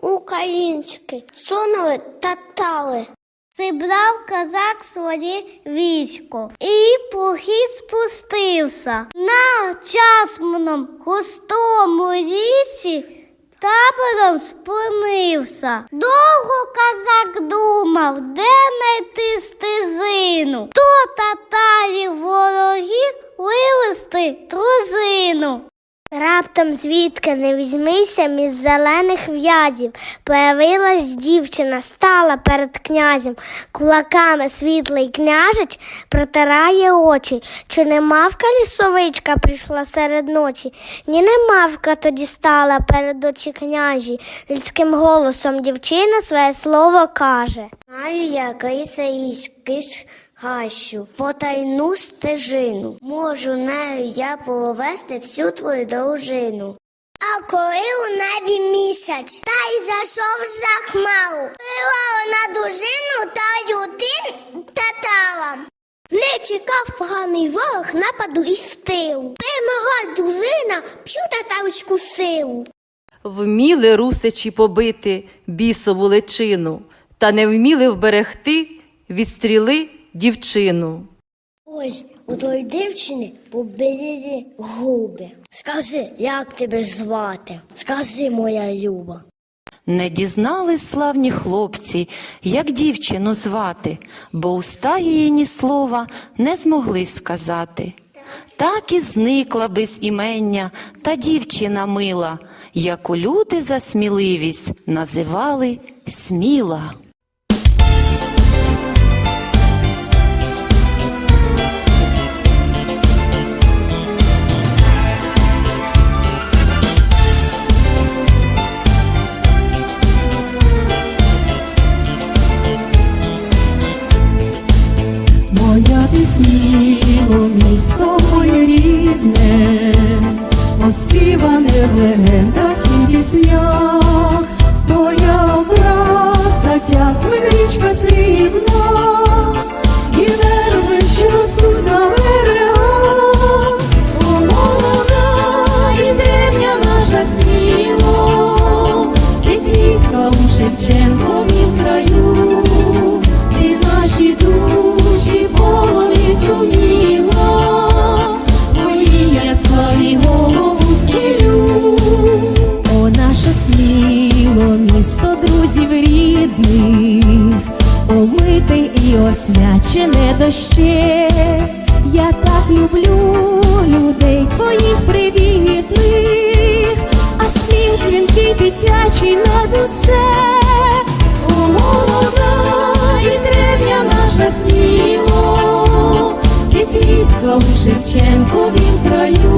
українське, сунули татали. Зібрав козак своє військо і похід спустився. На часманом густому лісі табором спинився. Довго козак думав, де знайти стезину. То татарів Раптом звідки не візьмися між зелених в'язів, появилась дівчина, стала перед князем, кулаками світлий княжич протирає очі. Чи не мавка лісовичка прийшла серед ночі? Ні, не мавка тоді стала перед очі княжі. Людським голосом дівчина своє слово каже. Знаю я кисаїськиш гащу, потайну стежину. Можу нею я повести всю твою дружину. А коли у небі місяць, та й зайшов за хмару, Пила на дружину та ютин татарам. Не чекав поганий ворог нападу із тилу. Перемогла дружина всю татарську силу. Вміли русичі побити бісову личину, та не вміли вберегти від стріли дівчину. Ой, у той дівчини побилі губи. Скажи, як тебе звати? Скажи, моя Люба. Не дізнались славні хлопці, як дівчину звати, бо уста її ні слова не змогли сказати. Так і зникла без імення та дівчина мила, яку люди за сміливість називали сміла. Сміло, місто моє рідне, оспіване в легендах друзів рідних, омите і освячене доще. Я так люблю людей твоїх привітних, а сміх дзвінкий дитячий над усе. О, молода і древня наша сміло, ти квітка у Шевченковім краю.